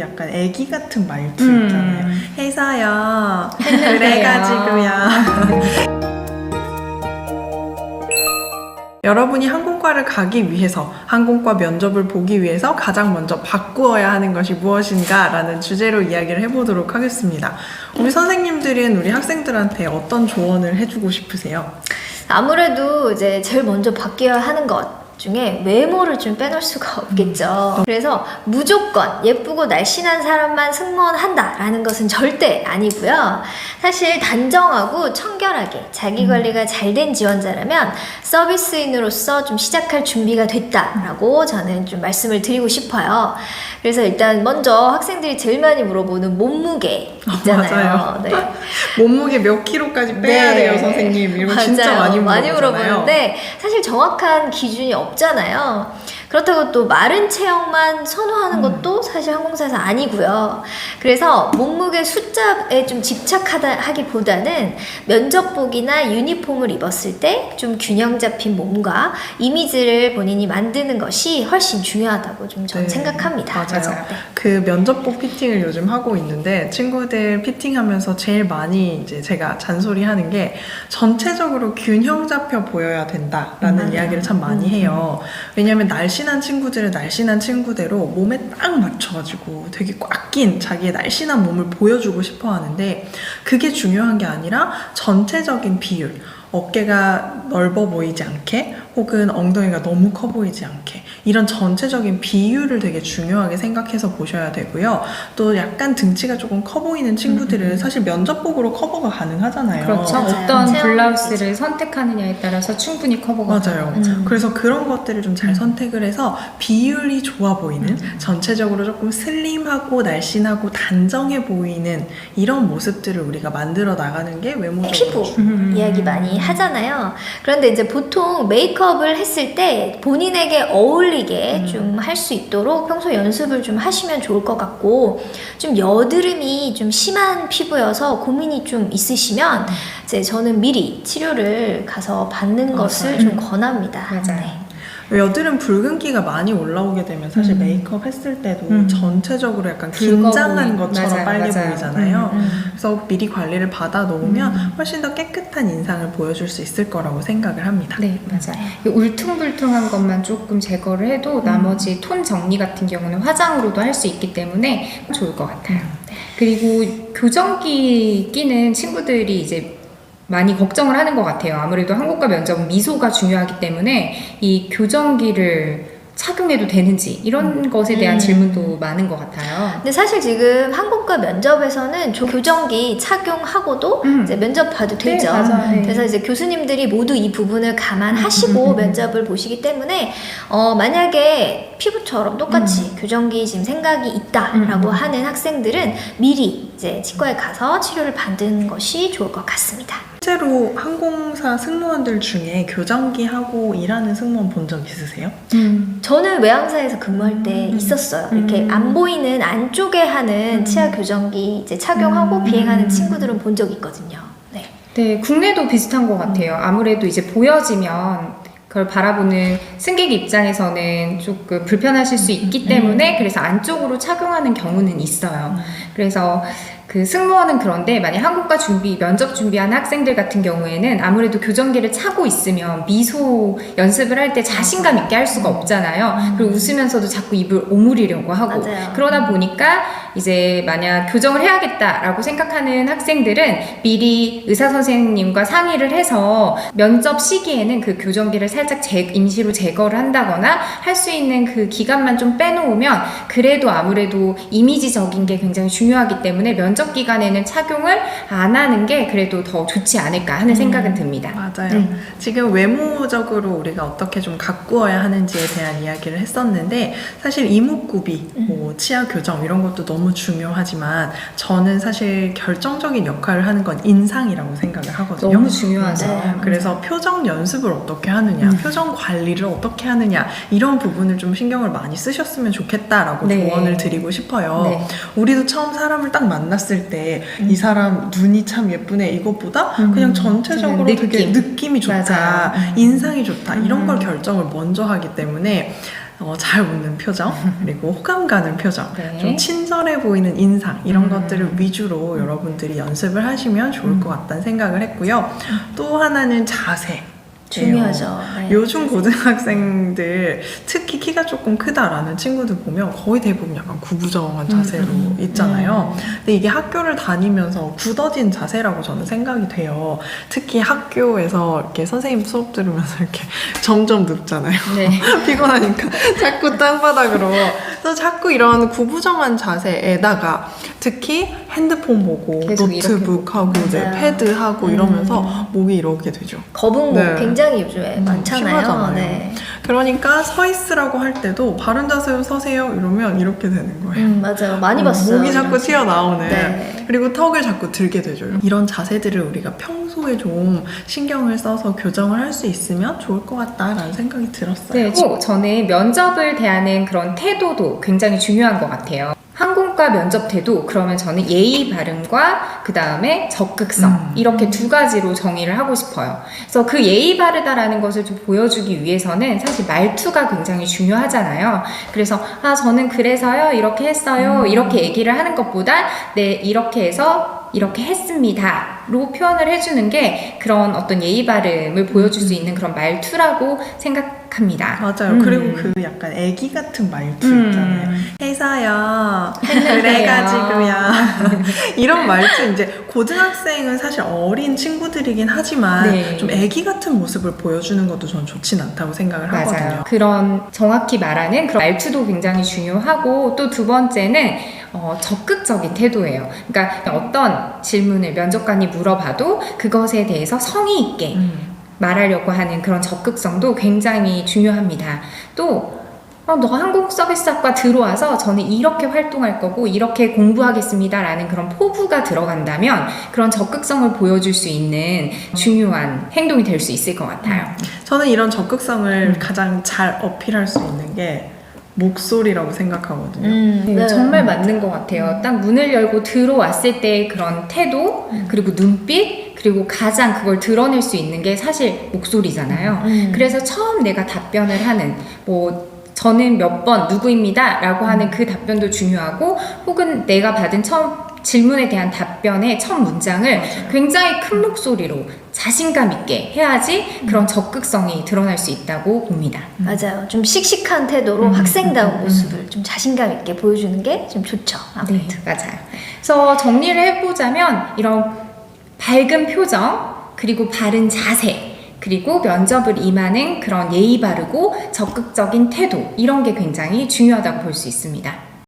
약간 애기 같은 말투 음. 있잖아요. 해서요. 그래가지고요. 여러분이 항공과를 가기 위해서 항공과 면접을 보기 위해서 가장 먼저 바꾸어야 하는 것이 무엇인가 라는 주제로 이야기를 해보도록 하겠습니다. 우리 선생님들은 우리 학생들한테 어떤 조언을 해주고 싶으세요? 아무래도 이제 제일 먼저 바뀌어야 하는 것 중에 외모를 좀 빼놓을 수가 없겠죠. 그래서 무조건 예쁘고 날씬한 사람만 승무원 한다라는 것은 절대 아니고요. 사실 단정하고 청결하게 자기 관리가 잘 된 지원자라면 서비스인으로서 좀 시작할 준비가 됐다라고 저는 좀 말씀을 드리고 싶어요. 그래서 일단 먼저 학생들이 제일 많이 물어보는 몸무게 있잖아요. 맞아요. 네. 몸무게 몇 킬로까지 빼야 네. 돼요, 선생님? 이런 거 진짜. 많이 물어보잖아요. 물어보는데 사실 정확한 기준이 없잖아요. 그렇다고 또 마른 체형만 선호하는 음. 것도 사실 항공사에서 아니고요. 그래서 몸무게 숫자에 좀 집착하기보다는 면접복이나 유니폼을 입었을 때 좀 균형 잡힌 몸과 이미지를 본인이 만드는 것이 훨씬 중요하다고 좀 저는 네, 생각합니다. 맞아요. 네. 그 면접복 피팅을 요즘 하고 있는데 친구들 피팅하면서 제일 많이 이제 제가 잔소리 하는 게 전체적으로 균형 잡혀 보여야 된다라는 맞아요. 이야기를 참 많이 해요. 왜냐하면 날 씬한 친구들은 날씬한 친구대로 몸에 딱 맞춰가지고 되게 꽉 낀 자기의 날씬한 몸을 보여주고 싶어 하는데 그게 중요한 게 아니라 전체적인 비율. 어깨가 넓어 보이지 않게 혹은 엉덩이가 너무 커 보이지 않게 이런 전체적인 비율을 되게 중요하게 생각해서 보셔야 되고요. 또 약간 등치가 조금 커 보이는 친구들은 사실 면접복으로 커버가 가능하잖아요. 그렇죠. 맞아요. 어떤 체형 블라우스를 선택하느냐에 따라서 충분히 커버가 맞아요. 가능하죠. 그래서 그런 것들을 좀잘 음. 선택을 해서 비율이 좋아 보이는 전체적으로 조금 슬림하고 날씬하고 단정해 보이는 이런 모습들을 우리가 만들어 나가는 게 외모적으로 피부 음. 이야기 많이 하잖아요. 그런데 이제 보통 메이크업 을 했을 때 본인에게 어울리게 좀할 수 있도록 평소 연습을 좀 하시면 좋을 것 같고 좀 여드름이 좀 심한 피부여서 고민이 좀 있으시면 이제 저는 미리 치료를 가서 받는 것을 좀 권합니다. 맞아요. 네. 여드름 붉은기가 많이 올라오게 되면 사실 음. 메이크업 했을 때도 음. 전체적으로 약간 긴장한 것처럼 맞아요, 빨개 맞아요. 보이잖아요. 음, 음. 그래서 미리 관리를 받아 놓으면 음. 훨씬 더 깨끗한 인상을 보여줄 수 있을 거라고 생각을 합니다. 네, 맞아요. 이 울퉁불퉁한 것만 조금 제거를 해도 음. 나머지 톤 정리 같은 경우는 화장으로도 할 수 있기 때문에 좋을 것 같아요. 그리고 교정기 끼는 친구들이 이제 많이 걱정을 하는 것 같아요. 아무래도 한국과 면접은 미소가 중요하기 때문에 이 교정기를 착용해도 되는지 이런 것에 대한 음. 질문도 많은 것 같아요. 근데 사실 지금 한국과 면접에서는 조- 교정기 착용하고도 음. 이제 면접 봐도 네, 되죠. 맞아요. 네. 그래서 이제 교수님들이 모두 이 부분을 감안하시고 음, 음, 음. 면접을 보시기 때문에 어, 만약에 피부처럼 똑같이 교정기 지금 생각이 있다라고 음, 음. 하는 학생들은 미리 이제 치과에 가서 치료를 받는 것이 좋을 것 같습니다. 실제로 항공사 승무원들 중에 교정기 하고 일하는 승무원 본 적 있으세요? 음. 저는 외항사에서 근무할 때 음. 있었어요. 이렇게 음. 안 보이는 안쪽에 하는 음. 치아 교정기 이제 착용하고 음. 비행하는 친구들은 본 적 있거든요. 네. 네, 국내도 비슷한 것 같아요. 아무래도 이제 보여지면 그걸 바라보는 승객 입장에서는 조금 불편하실 수 있기 때문에 그래서 안쪽으로 착용하는 경우는 있어요. 그래서 그 승무원은 그런데 만약 한국과 준비 면접 준비하는 학생들 같은 경우에는 아무래도 교정기를 차고 있으면 미소 연습을 할 때 자신감 있게 할 수가 없잖아요. 그리고 웃으면서도 자꾸 입을 오므리려고 하고 맞아요. 그러다 보니까 이제 만약 교정을 해야겠다라고 생각하는 학생들은 미리 의사 선생님과 상의를 해서 면접 시기에는 그 교정기를 살짝 제- 임시로 제거를 한다거나 할 수 있는 그 기간만 좀 빼놓으면 그래도 아무래도 이미지적인 게 굉장히 중요하기 때문에 면접 기간에는 착용을 안 하는 게 그래도 더 좋지 않을까 하는 생각은 듭니다. 맞아요. 음. 지금 외모적으로 우리가 어떻게 좀 가꾸어야 하는지에 대한 이야기를 했었는데 사실 이목구비, 음. 뭐 치아 교정 이런 것도 너무 중요하지만 저는 사실 결정적인 역할을 하는 건 인상이라고 생각을 하거든요. 너무 중요하죠. 네. 그래서 표정 연습을 어떻게 하느냐, 음. 표정 관리를 어떻게 하느냐 이런 부분을 좀 신경을 많이 쓰셨으면 좋겠다라고 네. 조언을 드리고 싶어요. 네. 우리도 처음 사람을 딱 만났을 때이 음. 사람 눈이 참 예쁘네 이것보다 음. 그냥 전체적으로 그냥 되게 느낌. 느낌이 좋다, 맞아요. 음. 인상이 좋다 이런 걸 음. 결정을 먼저 하기 때문에 어, 잘 웃는 표정, 그리고 호감 가는 표정, 네. 좀 친절해 보이는 인상 이런 음. 것들을 위주로 여러분들이 연습을 하시면 좋을 것 같다는 생각을 했고요. 또 하나는 자세. 중요하죠. 네. 요즘 고등학생들 특히 키가 조금 크다라는 친구들 보면 거의 대부분 약간 구부정한 자세로 음, 음, 있잖아요. 근데 이게 학교를 다니면서 굳어진 자세라고 저는 생각이 돼요. 특히 학교에서 이렇게 선생님 수업 들으면서 이렇게 점점 눕잖아요. 네. 피곤하니까 자꾸 땅바닥으로. 그래서 자꾸 이런 구부정한 자세에다가 특히 핸드폰 보고 계속 이렇게 노트북 하고 이제 맞아요. 패드 하고 음. 이러면서 목이 이렇게 되죠. 거북목 네. 굉장히 요즘에 음, 많잖아요. 네. 그러니까 서 있으라고 할 때도 바른 자세로 서세요 이러면 이렇게 되는 거예요. 음, 맞아요. 많이 어, 봤어요. 목이 자꾸. 튀어나오네. 네. 그리고 턱을 자꾸 들게 되죠. 이런 자세들을 우리가 평소에 좀 신경을 써서 교정을 할 수 있으면 좋을 것 같다라는 생각이 들었어요. 네, 그리고 저는 면접을 대하는 그런 태도도 굉장히 중요한 것 같아요. 항공과 면접 태도 그러면 저는 예의 발음과 그 다음에 적극성 음. 이렇게 두 가지로 정의를 하고 싶어요. 그래서 그 예의 바르다라는 것을 좀 보여주기 위해서는 사실 말투가 굉장히 중요하잖아요. 그래서 아 저는 그래서요 이렇게 했어요 음. 이렇게 얘기를 하는 것보다 네 이렇게 해서 이렇게 했습니다 로 표현을 해주는 게 그런 어떤 예의 바름을 보여줄 수 있는 그런 말투라고 생각 합니다. 맞아요. 음. 그리고 그 약간 애기 같은 말투 음. 있잖아요. 해서요. 그래가지고요. 이런 말투 이제 고등학생은 사실 어린 친구들이긴 하지만 네. 좀 애기 같은 모습을 보여주는 것도 전 좋진 않다고 생각을 맞아요. 하거든요. 그런 정확히 말하는 그런 말투도 굉장히 중요하고 또 두 번째는 어, 적극적인 태도예요. 그러니까 어떤 질문을 면접관이 물어봐도 그것에 대해서 성의 있게 음. 말하려고 하는 그런 적극성도 굉장히 중요합니다. 또 어, 너 한국 서비스학과 들어와서 저는 이렇게 활동할 거고 이렇게 공부하겠습니다라는 그런 포부가 들어간다면 그런 적극성을 보여줄 수 있는 중요한 행동이 될 수 있을 것 같아요. 저는 이런 적극성을 음. 가장 잘 어필할 수 있는 게 목소리라고 생각하거든요. 음, 네, 네. 정말 맞는 것 같아요. 딱 문을 열고 들어왔을 때의 그런 태도, 음. 그리고 눈빛, 그리고 가장 그걸 드러낼 수 있는 게 사실 목소리잖아요. 음. 그래서 처음 내가 답변을 하는, 뭐, 저는 몇 번 누구입니다. 라고 하는 그 답변도 중요하고, 혹은 내가 받은 처음 질문에 대한 답변의 첫 문장을 맞아요. 굉장히 큰 목소리로 자신감 있게 해야지 그런 적극성이 드러날 수 있다고 봅니다. 맞아요. 좀 씩씩한 태도로 음, 학생다운 음, 음, 모습을 좀 자신감 있게 보여주는 게 좀 좋죠. 네, 아무래도. 맞아요. 그래서 정리를 해보자면 이런 밝은 표정, 그리고 바른 자세, 그리고 면접을 임하는 그런 예의 바르고 적극적인 태도, 이런 게 굉장히 중요하다고 볼 수 있습니다.